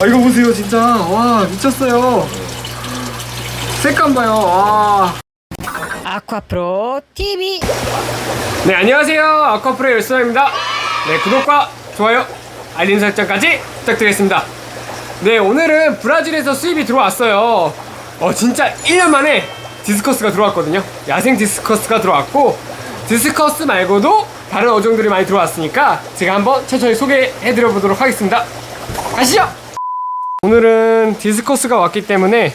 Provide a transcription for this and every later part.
아, 이거 보세요, 진짜. 와, 미쳤어요. 색감 봐요. 와. 아쿠아프로 TV 네, 안녕하세요. 아쿠아프로의 열수아입니다. 네, 구독과 좋아요, 알림 설정까지 부탁드리겠습니다. 네, 오늘은 브라질에서 수입이 들어왔어요. 어, 진짜 1년 만에 디스커스가 들어왔거든요. 야생 디스커스가 들어왔고, 디스커스 말고도 다른 어종들이 많이 들어왔으니까 제가 한번 천천히 소개해드려 보도록 하겠습니다. 가시죠! 오늘은 디스커스가 왔기 때문에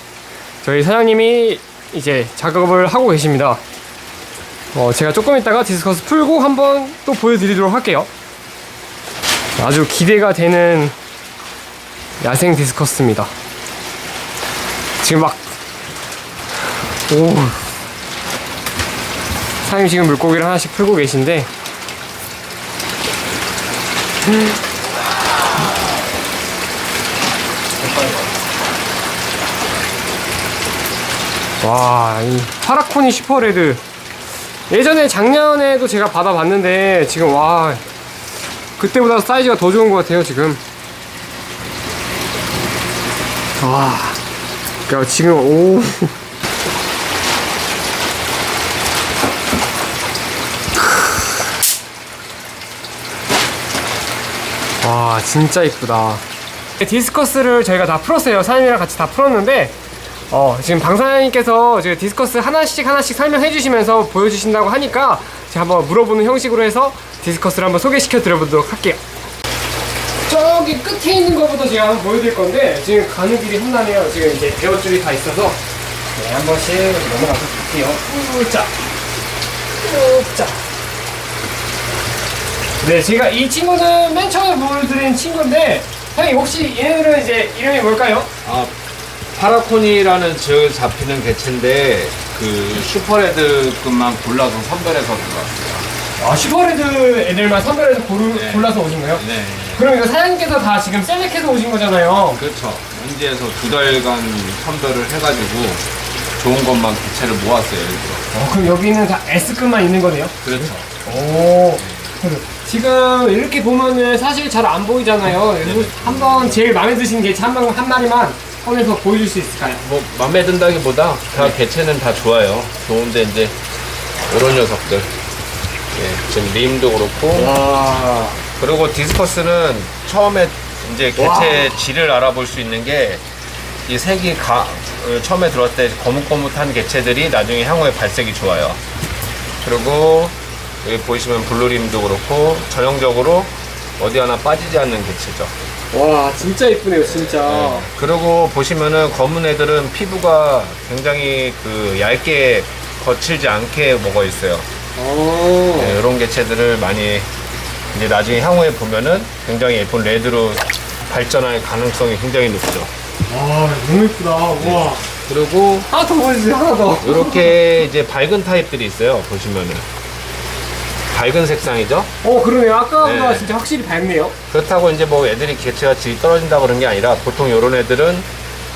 저희 사장님이 이제 작업을 하고 계십니다. 어, 제가 조금 있다가 디스커스 풀고 한번 또 보여드리도록 할게요. 아주 기대가 되는 야생 디스커스입니다. 지금 막, 오. 사장님 지금 물고기를 하나씩 풀고 계신데, 와, 이 파라코니 슈퍼레드. 예전에 작년에도 제가 받아봤는데 지금 와 그때보다 사이즈가 더 좋은 것 같아요 지금. 와 그러니까 지금 오. 와 진짜 이쁘다. 디스커스를 저희가 다 풀었어요. 사장님이랑 같이 다 풀었는데 어, 지금 방사님께서 지금 디스커스 하나씩 하나씩 설명해 주시면서 보여주신다고 하니까 제가 한번 물어보는 형식으로 해서 디스커스를 한번 소개시켜 드려보도록 할게요. 저기 끝에 있는 것부터 제가 한번 보여드릴 건데 지금 가는 길이 험난해요. 지금 이제 배어줄이 다 있어서 네, 한 번씩 넘어가서 볼게요. 우짜, 우짜. 네, 제가 이 친구는 맨 처음에 보여드린 친구인데 형님 혹시 얘네들은 이제 이름이 뭘까요? 아, 파라코니라는 지역에 잡히는 개체인데 그 슈퍼레드급만 골라서 선별해서 들어왔어요. 아, 슈퍼레드 애들만 선별해서 고르, 네. 골라서 오신 거예요? 네, 그럼 이거 사장님께서 다 지금 셀렉해서 오신 거잖아요. 그렇죠. 현지에서 두 달간 선별을 해가지고 좋은 것만 개체를 모았어요. 일부러. 어, 그럼 여기는 다 S급만 있는 거네요? 그렇죠. 오. 그래. 지금 이렇게 보면은 사실 잘 안 보이잖아요. 그래서 한번 제일 마음에 드시는 개체 한, 방- 한 마리만 꺼내서 보여줄 수 있을까요? 뭐 맘에 든다기보다 다 개체는 다 좋아요. 좋은데 이제 이런 녀석들. 예, 지금 림도 그렇고 와. 그리고 디스커스는 처음에 이제 개체 질을 알아볼 수 있는 게 이 색이 가, 어, 처음에 들어왔을 때 거뭇거뭇한 개체들이 나중에 향후에 발색이 좋아요. 그리고 여기 보시면 블루림도 그렇고 전형적으로 어디 하나 빠지지 않는 개체죠. 와, 진짜 이쁘네요, 진짜. 네. 그리고 보시면은 검은 애들은 피부가 굉장히 그 얇게 거칠지 않게 먹어 있어요. 오. 네, 이런 개체들을 많이 이제 나중에 향후에 보면은 굉장히 예쁜 레드로 발전할 가능성이 굉장히 높죠. 와, 너무 이쁘다. 와. 그리고 하나 더 보여주세요, 하나 더. 이렇게 이제 밝은 타입들이 있어요. 보시면은 밝은 색상이죠. 어, 그러네요. 아까보다 네. 진짜 확실히 밝네요. 그렇다고 이제 뭐 애들이 개체가 질이 떨어진다 그런 게 아니라 보통 이런 애들은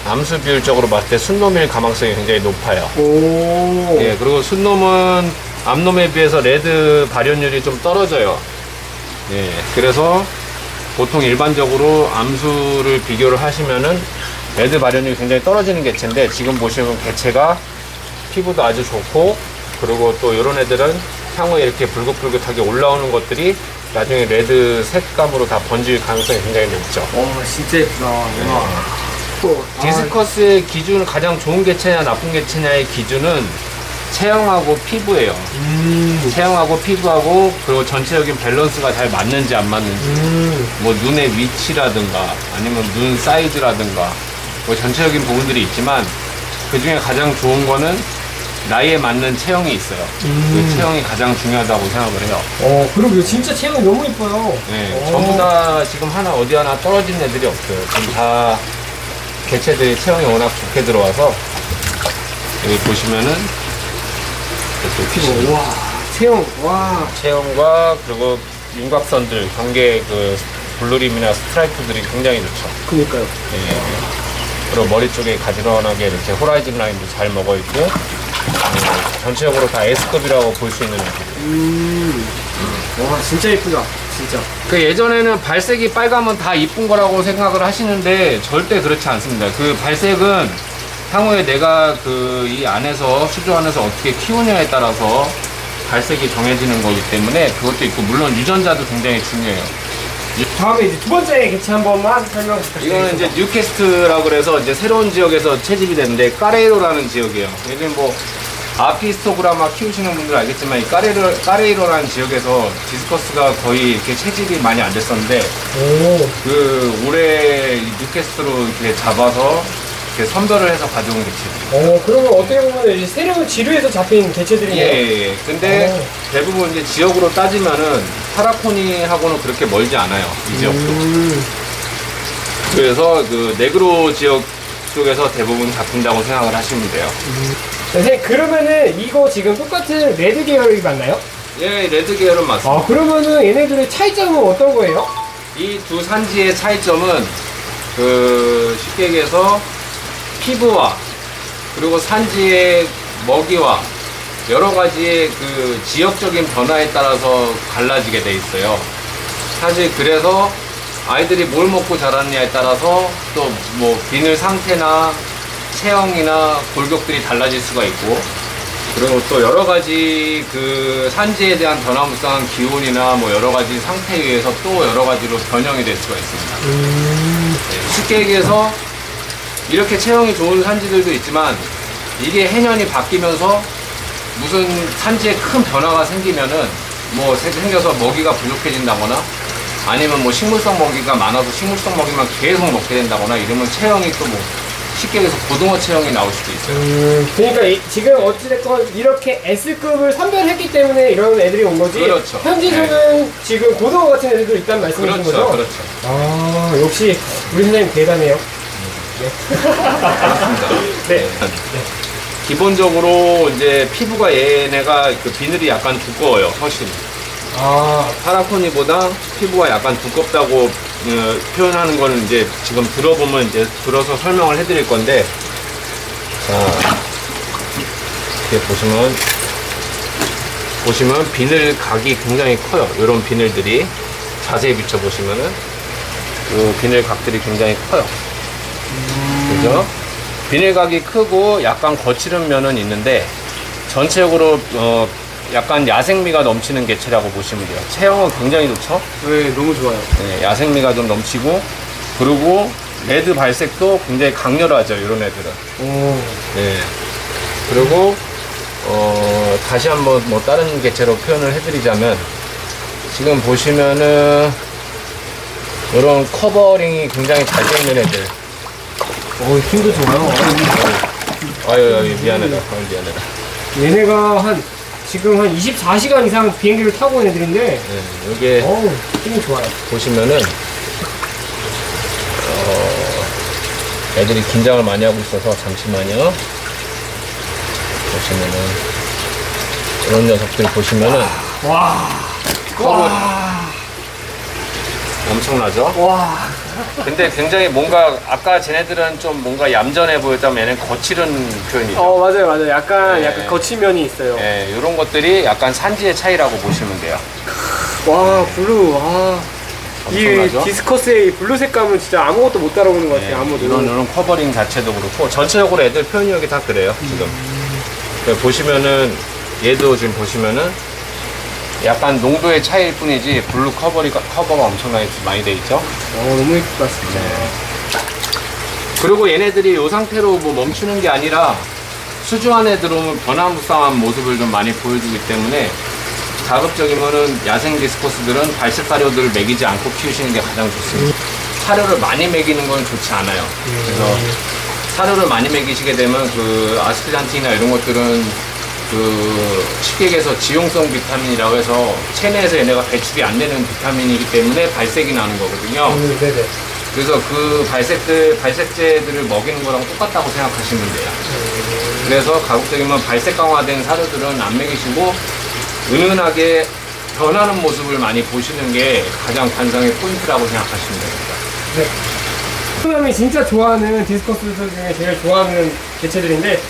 암수 비율적으로 봤을 때 순놈일 가망성이 굉장히 높아요. 오. 예, 그리고 순놈은 암놈에 비해서 레드 발현율이 좀 떨어져요. 예, 그래서 보통 일반적으로 암수를 비교를 하시면은 레드 발현율이 굉장히 떨어지는 개체인데 지금 보시면 개체가 피부도 아주 좋고 그리고 또 이런 애들은 향후에 이렇게 불긋불긋하게 올라오는 것들이 나중에 레드 색감으로 다 번질 가능성이 굉장히 높죠. 와, 진짜 예쁘다. 와. 디스커스의 기준 가장 좋은 개체냐 나쁜 개체냐의 기준은 체형하고 피부예요. 음. 체형하고 피부하고 그리고 전체적인 밸런스가 잘 맞는지 안 맞는지 음. 뭐 눈의 위치라든가 아니면 눈 사이즈라든가 뭐 전체적인 부분들이 있지만 그 중에 가장 좋은 거는 나이에 맞는 체형이 있어요. 음. 그 체형이 가장 중요하다고 생각을 해요. 어, 그러게요. 진짜 체형이 너무 이뻐요. 네, 오. 전부 다 지금 하나 어디 하나 떨어진 애들이 없어요. 지금 다 개체들이 체형이 워낙 좋게 들어와서 여기 보시면은 이렇게 피부 와, 체형, 와. 체형과 그리고 윤곽선들 경계 그 블루림이나 스트라이프들이 굉장히 좋죠. 그니까요. 예. 그리고 머리 쪽에 가지런하게 이렇게 호라이즌 라인도 잘 먹어 있고 음, 전체적으로 다 S급이라고 볼 수 있는 애들. 음. 와, 진짜 예쁘다. 진짜. 그 예전에는 발색이 빨가면 다 이쁜 거라고 생각을 하시는데 절대 그렇지 않습니다. 그 발색은 향후에 내가 그 이 안에서 수조 안에서 어떻게 키우냐에 따라서 발색이 정해지는 거기 때문에 그것도 있고 물론 유전자도 굉장히 중요해요. 다음에 이제 두 번째 개체 한 번만 설명 부탁드립니다. 이거는 이제 뉴캐스트라고 그래서 이제 새로운 지역에서 채집이 됐는데 까레이로라는 지역이에요. 요즘 뭐 아피스토그라마 키우시는 분들 알겠지만 이 까레이로, 까레이로라는 지역에서 디스커스가 거의 이렇게 채집이 많이 안 됐었는데 오. 그 올해 이 뉴캐스트로 이렇게 잡아서 이렇게 선별을 해서 가져온 개체들. 어, 그러면 어떻게 보면 이제 세력을 지류에서 잡힌 개체들이네요. 예, 예. 근데 오. 대부분 이제 지역으로 따지면은 파라코니하고는 그렇게 멀지 않아요. 이 지역도. 음. 그래서 그 네그로 지역 쪽에서 대부분 잡힌다고 생각을 하시면 돼요. 선생님, 그러면은 이거 지금 똑같은 레드 계열이 맞나요? 예, 레드 계열은 맞습니다. 아, 그러면은 얘네들의 차이점은 어떤 거예요? 이 두 산지의 차이점은 그 쉽게 얘기해서 피부와 그리고 산지의 먹이와 여러 가지의 그 지역적인 변화에 따라서 갈라지게 돼 있어요. 사실 그래서 아이들이 뭘 먹고 자랐느냐에 따라서 또 뭐 비늘 상태나 체형이나 골격들이 달라질 수가 있고 그리고 또 여러 가지 그 산지에 대한 변화무쌍한 기온이나 뭐 여러 가지 상태에 의해서 또 여러 가지로 변형이 될 수가 있습니다. 네, 쉽게 얘기해서 이렇게 체형이 좋은 산지들도 있지만 이게 해년이 바뀌면서 무슨 산지에 큰 변화가 생기면은 뭐 생- 생겨서 먹이가 부족해진다거나 아니면 뭐 식물성 먹이가 많아서 식물성 먹이만 계속 먹게 된다거나 이러면 체형이 또 뭐 쉽게 얘기해서 고등어 체형이 나올 수도 있어요. 음, 그러니까 이- 지금 어찌됐건 이렇게 S급을 선별했기 때문에 이런 애들이 온 거지. 그렇죠. 현지에서는 지금 고등어 같은 애들도 있다는 말씀이신 그렇죠, 거죠? 그렇죠. 아, 역시 우리 선생님 대단해요. 맞습니다. 네. 기본적으로 이제 피부가 얘네가 그 비늘이 약간 두꺼워요, 훨씬. 아, 파라코니보다 피부가 약간 두껍다고 어, 표현하는 거는 이제 지금 들어보면 이제 들어서 설명을 해드릴 건데 자 이렇게 보시면 보시면 비늘 각이 굉장히 커요. 이런 비늘들이 자세히 비춰 보시면은 이 비늘 각들이 굉장히 커요. 그죠? 비늘 각이 크고 약간 거칠은 면은 있는데 전체적으로 어, 약간 야생미가 넘치는 개체라고 보시면 돼요. 체형은 굉장히 좋죠. 네, 너무 좋아요. 네, 야생미가 좀 넘치고 그리고 레드 발색도 굉장히 강렬하죠. 이런 애들은. 오, 네. 그리고 어, 다시 한번 뭐 다른 개체로 표현을 해드리자면 지금 보시면은 이런 커버링이 굉장히 잘돼 있는 애들. 오, 힘도 좋아요. 아유, 아유 미안하다. 아유, 미안하다. 얘네가 한 지금 한 24시간 이상 비행기를 타고 온 애들인데, 네, 이게 어우, 힘이 좋아요. 보시면은 어, 애들이 긴장을 많이 하고 있어서 잠시만요. 보시면은 이런 녀석들 보시면은 와, 커버 엄청나죠? 와, 근데 굉장히 뭔가 아까 쟤네들은 좀 뭔가 얌전해 보였다면 얘는 거칠은 표현이죠. 어 맞아요 맞아요 약간 네. 약간 거친 면이 있어요 예, 이런 것들이 약간 산지의 차이라고 보시면 돼요. 와 블루 와. 이 엄청나죠? 디스커스의 이 블루 색감은 진짜 아무것도 못 따라오는 것 같아요 네, 아무도 이런 이런 커버링 자체도 그렇고 전체적으로 애들 표현력이 다 그래요 지금 네, 보시면은 얘도 지금 보시면은 약간 농도의 차이일 뿐이지 블루 커버리 커버가 엄청나게 많이 돼 있죠. 어 너무 예쁘다 진짜 그리고 얘네들이 이 상태로 뭐 멈추는 게 아니라 수주 안에 들어오면 변화무쌍한 모습을 좀 많이 보여주기 때문에 가급적이면은 야생 디스코스들은 발색 사료들을 먹이지 않고 키우시는 게 가장 좋습니다. 사료를 많이 먹이는 건 좋지 않아요. 그래서 사료를 많이 먹이시게 되면 그 아스피란틴이나 이런 것들은 그 쉽게 얘기해서 지용성 비타민이라고 해서 체내에서 얘네가 배출이 안 되는 비타민이기 때문에 발색이 나는 거거든요. 음, 네네 그래서 그 발색들, 발색제들을 먹이는 거랑 똑같다고 생각하시면 돼요. 그래서 가급적이면 발색 강화된 사료들은 안 먹이시고 은은하게 변하는 모습을 많이 보시는 게 가장 관상의 포인트라고 생각하시면 됩니다. 사람이 진짜 좋아하는 디스커스 중에 제일 좋아하는 개체들인데